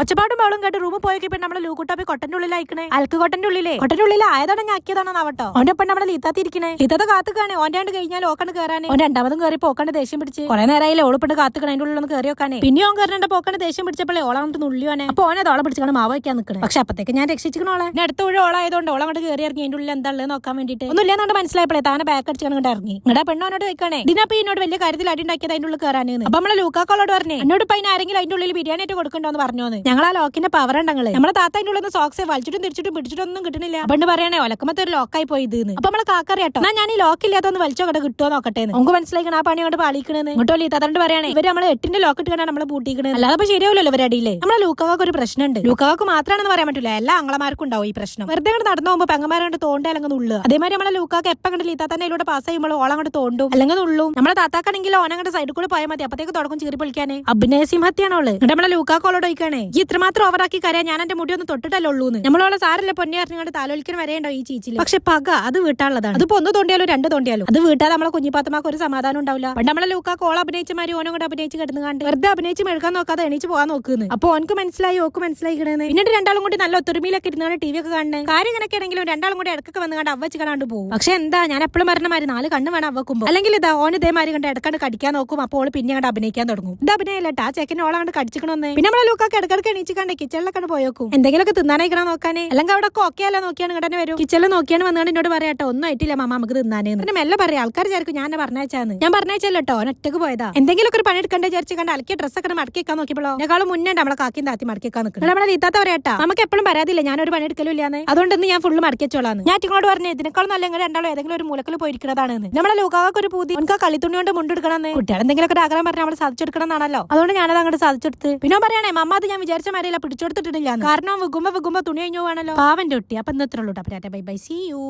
ഒച്ചപ്പാടും ബഹളും കേട്ട് റൂമിൽ പോയൊക്കെ പിന്നെ നമ്മുടെ ലൂക്കുട്ടാപ്പി കൊട്ടന്റെ ഉള്ളിൽ അയക്കണേ അൽക്ക് കൊട്ടന്റെ ഉള്ളിലെ. കൊട്ടന്റെ ഉള്ളിൽ ആയതാണോ ആക്കിയതാണോ ആവട്ടോ ഓന്റെ ഒപ്പം നമ്മുടെ ലീത്താത്തി ഇരിക്കണേ. ലീത്താത്ത കാത്തുക്കാണ്. ഓന്റെ ആണ്ട് കഴിഞ്ഞാൽ ഓക്കണ്ട് കയറാനേ ഓൻ രണ്ടാമതും കയറി പോക്കണ്ട് ദേഷ്യം പിടിച്ച്. കുറെ നേരമായില്ലേ ഓളിപ്പണ്ട് കാത്തുക്കണ. അതിന്റെ ഉള്ളിൽ ഒന്ന് കയറി വെക്കാനേ. പിന്നെ ഓൻ കയറേണ്ട പോക്കണ്ട് ദേഷ്യം പിടിച്ചപ്പോഴേ ഓളാണ്ട് നുള്ളിയോനെ അപ്പൊ ഓനെ ഓളെ പിടിച്ചാണ് മാവ് വയ്ക്കാൻ നിൽക്കണേ പക്ഷെ അപ്പത്തേക്ക് ഞാൻ രക്ഷിച്ചിക്കണോളെ ഞാൻ അടുത്ത ഉള്ള ഓളായതുകൊണ്ട് ഓളെ അങ്ങോട്ട് കയറി ഇറങ്ങി. അതിന്റെ ഉള്ളിൽ എന്താ ഉള്ളത് നോക്കാൻ വേണ്ടിട്ട് ഒന്നും ഇല്ലെന്നുകൊണ്ട് മനസ്സിലായപ്പോഴേ താനെ ബാക്ക് അടിച്ചാണ് കൊണ്ട് ഇറങ്ങി. നിങ്ങളുടെ പെണ്ണോനോട് വെക്കണേ ഇതിനപ്പോ എന്നോട് വലിയ കാര്യത്തിൽ അടി ഉണ്ടാക്കിയത് അതിന്റെ ഉള്ളിൽ കയറാനെന്ന് അപ്പൊ നമ്മളെ ലൂക്കാക്കോളോട് പറഞ്ഞേ. എന്നോട് ഇപ്പൊ അതിന് ആരെങ്കിലും അതിന്റെ ഉള്ളിൽ ബിരിയാണി ആയിട്ട് കൊടുക്കണ്ടോന്ന് പറഞ്ഞോന്ന് ഞങ്ങൾ ആ ലോക്കിന്റെ പവർ ഉണ്ടങ്ങൾ നമ്മളെ താത്ത അതിന്റെ ഉള്ളിൽ സോക്സ് വലിച്ചിട്ടും തിരിച്ചിട്ടും പിടിച്ചിട്ടൊന്നും കിട്ടണില്ല പണ്ട് പറയണേ ഒലക്കമത്തെ ഒരു ലോക്കായി പോയി ഇത് അപ്പൊ നമ്മളെ കാക്കറിയാട്ടോ ഞാൻ ഈ ലോക്ക് ഇല്ലാത്തൊന്ന് വലിച്ചോ കട കിട്ടുമോ നോക്കട്ടെ നമുക്ക് മനസ്സിലാക്കണം ആ പണി കൊണ്ട് പാളിക്കണെന്ന് ഇങ്ങോട്ടോ ലീത്താത്തോണ്ട് പറയണേ ഇവർ നമ്മളെ എട്ടിന്റെ ലോക്ക് ഇട്ടുകൊണ്ടാണ് നമ്മളെ പൂട്ടിക്കണേ അല്ലാതെ അപ്പൊ ശരിയാവില്ലല്ലോ ഇവരടിയില്ലേ നമ്മളെ ലൂക്കാക്ക് ഒരു പ്രശ്നമുണ്ട് ലൂക്കാക്ക് മാത്രമാണെന്ന് പറയാൻ പറ്റില്ല എല്ലാ അങ്ങളമാർക്കും ഉണ്ടാവും ഈ പ്രശ്നം. വെറുതെ അങ്ങോട്ട് നടന്നു പോകുമ്പോൾ പെങ്ങമാരോട് തോണ്ടേ അല്ലെങ്കിൽ ഉള്ളു അതേമാതിരി നമ്മളെ ലൂക്കാക്ക് എപ്പം കണ്ട് ലീത്താത്തന്നെ ഇതിലൂടെ പാസ് ചെയ്യുമ്പോൾ ഓളം കൊണ്ട് തോണ്ടും. അല്ലെങ്കിൽ ഉള്ളു. നമ്മളെ താത്താക്കാണെങ്കിൽ ഓനങ്ങോട്ട് സൈഡിൽ കൂടെ പോയാൽ മതി അപ്പത്തേക്ക് തുടക്കം ചീറി പൊളിക്കാനേ. അഭിനയ സിംഹത്തെയാണോ എന്നിട്ട് നമ്മളെ ലൂക്കാക്കോളോട് ചോദിക്കണേ ഈ ഇത്രമാത്രം ഓവറാക്കി കരയാൻ ഞാൻ എന്റെ മുടി ഒന്ന് തൊട്ടിട്ടല്ലേ ഉള്ളൂന്ന്. നമ്മളോളെ സാരല്ല പൊന്നെ അറിഞ്ഞാണ്ട് താലോലിക്കാൻ വരെയുണ്ടോ ഈ ചീച്ചിൽ പക്ഷെ പക അത് വീട്ടാനുള്ളതാണ്. അതിപ്പോ ഒന്ന് തോണ്ടിയാലും രണ്ട് തോണ്ടിയാലും? അത് വീട്ടാൽ നമ്മളെ കുഞ്ഞിപ്പാത്തമാക്ക് ഒരു സമാധാനം ഉണ്ടാവില്ല. പണ്ട് നമ്മളെ ലൂക്ക കോൾ അഭിനയിച്ചമാര് ഓനും കൂടെ അഭിനയിച്ച് കിടന്നു കണ്ട് വെറുതെ അഭിനയിച്ച് മെഴുകാൻ നോക്കാതെ എണീച്ച് പോകാൻ നോക്കുന്നു. അപ്പൊ ഓനക്ക് മനസ്സിലായി ഓക്ക് മനസ്സിലായി കിടന്ന്. പിന്നീട് രണ്ടാളും കൂടി നല്ല ഒത്തൊരുമയിലൊക്കെ ഇരുന്നാണ് ടി വി ഒക്കെ കാണുന്നത് കാര്യം ഇങ്ങനെയൊക്കെ ആണെങ്കിലും രണ്ടാളും കൂടി ഇടക്കൊക്കെ വന്ന് കണ്ട് അവച്ച് കാണാണ്ട് പോകും പക്ഷെ എന്താ ഞാൻ എപ്പോഴും പറഞ്ഞ മാതിരി നാല് കണ്ണ് വേണം അവക്കുമ്പോ അല്ലെങ്കിൽ ഇതാ ഓൻ ഇതേമാതിരി കണ്ട് ഇടക്കണ്ട് കടിക്കാൻ നോക്കും. അപ്പോൾ പിന്നെ കണ്ട് അഭിനയിക്കാൻ തുടങ്ങും. ഇത് അഭിനയല്ല ആ ചെക്കൻ ഓളാണ്ട് കടിച്ചിക്കണമെന്ന് പിന്നെ നമ്മളെ ലൂക്കൊക്കെ ഇടക്കിടക്ക് എണീച്ച് കണ്ടേ കിച്ചണിലൊക്കെ പോയോക്കും. എന്തെങ്കിലുമൊക്കെ തിന്നാനായിക്കണം നോക്കാനേ? അല്ലെങ്കിൽ അവിടെ ഒക്കെ അല്ല നോക്കിയാണ് ഇങ്ങോട്ട് വരും? കിച്ചണിൽ നോക്കിയാണ് വന്നുകൊണ്ട് എന്നോട് പറയാട്ടോ ഒന്നും ആയിട്ടില്ല മാമ നമുക്ക് തിന്നാനേ. പിന്നെ മെല്ലെ പറയാം ആൾക്കാർ വിചാരിക്കും ഞാൻ പറഞ്ഞാച്ചാന്ന് ഞാൻ പറഞ്ഞാച്ചല്ലോ കേട്ടോ ഒറ്റയ്ക്ക് പോയതാ. എന്തെങ്കിലുമൊക്കെ ഒരു പണി എടുക്കണ്ടേ വിചാരിച്ച് കണ്ട് അലക്കിയ ഡ്രസ്സൊക്കെ മടക്കി വെക്കാൻ നോക്കിയപ്പോഴോ ഞങ്ങളും മുന്നേ നമ്മളെ കാക്കിയും താത്തി മടക്കിക്കാൻ നിൽക്കുന്നത് നമ്മളെ തീത്താത്ത പറയാട്ടാ നമുക്ക് എപ്പോഴും പരാതിയില്ല ഞാനൊരു പണി എടുക്കലും ഇല്ലാന്ന്. അതുകൊണ്ട് ഞാൻ ഫുള്ള് മടക്കി വെച്ചോളാന്ന്. ഞാൻ ഇങ്ങോട്ട് പറഞ്ഞു ഇതിനേക്കാളും നല്ല നിങ്ങൾ രണ്ടാളും ഏതെങ്കിലും ഒരു മൂലക്കൽ പോയിരിക്കുന്നതാണ് നമ്മളെ ലോകാവൊക്കെ ഒരു പൂതി ആ കളിത്തുണി കൊണ്ട് മുണ്ടെടുക്കണമെന്ന്. കുട്ടികൾ എന്തെങ്കിലും ഒക്കെ ആഗ്രഹം പറഞ്ഞാൽ നമ്മൾ സാധിച്ചെടുക്കണം എന്നാണല്ലോ അതുകൊണ്ട് ഞാനത് അങ്ങോട്ട് സാധിച്ചെടുത്ത്. പിന്നെ പറയണേ മമ്മ അത് ഞാൻ വിചാരിച്ച മാരിയല്ല പിടിച്ചെടുത്തിട്ടില്ല കാരണം വികുമ്പോ വികുമ്പോ തുണി കഴിഞ്ഞു പോവാണല്ലോ. പാവന്റെ ഒട്ടി അപ്പൊ ഇന്നത്ര ഉള്ളൂ ബൈ ബൈ. C U